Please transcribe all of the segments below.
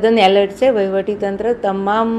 તદ્દન એલર્ટ છે વહીવટીતંત્ર. તમામ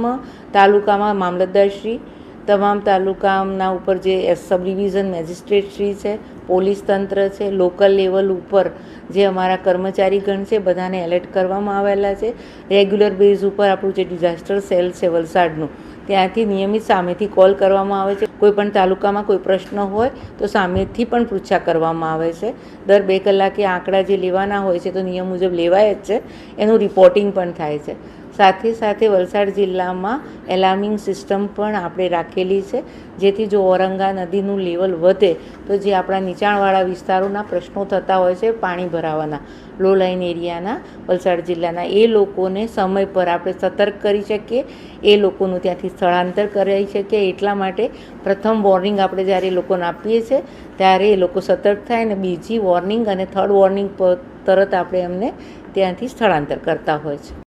તાલુકામાં મામલતદારશ્રી, તમામ તાલુકાના ઉપર જે સબ ડિવિઝન મેજિસ્ટ્રેટશ્રી છે, પોલીસ તંત્ર છે, લોકલ લેવલ ઉપર જે અમારા કર્મચારીગણ છે, બધાને એલર્ટ કરવામાં આવેલા છે. રેગ્યુલર બેઝ ઉપર આપણું જે ડિઝાસ્ટર સેલ છે વલસાડનું ત્યાંથી નિયમિત સામેથી કોલ કરવામાં આવે છે. કોઈ પણ તાલુકામાં કોઈ પ્રશ્ન હોય તો સામેથી પણ પૃચ્છા કરવામાં આવે છે. દર બે કલાકે આંકડા જે લેવાના હોય છે તો નિયમ મુજબ લેવાય જ છે. એનું રિપોર્ટિંગ પણ થાય છે. સાથે સાથે વલસાડ જિલ્લામાં એલાર્મિંગ સિસ્ટમ પણ આપણે રાખેલી છે. જેથી જો ઓરંગા નદીનું લેવલ વધે, તો જે આપણા નીચાણવાળા વિસ્તારોના પ્રશ્નો થતા હોય છે પાણી ભરાવાના. લો લાઇન એરિયાના વલસાડ જિલ્લાના, એ લોકોને સમય પર આપણે સતર્ક કરી શકીએ. એ લોકોનું ત્યાંથી સ્થળાંતર કરી શકીએ. એટલા માટે પ્રથમ વોર્નિંગ આપણે જ્યારે એ લોકોને આપીએ છીએ ત્યારે એ લોકો સતર્ક થાય અને બીજી વોર્નિંગ અને થર્ડ વોર્નિંગ પર તરત આપણે એમને ત્યાંથી સ્થળાંતર કરતા હોય છે.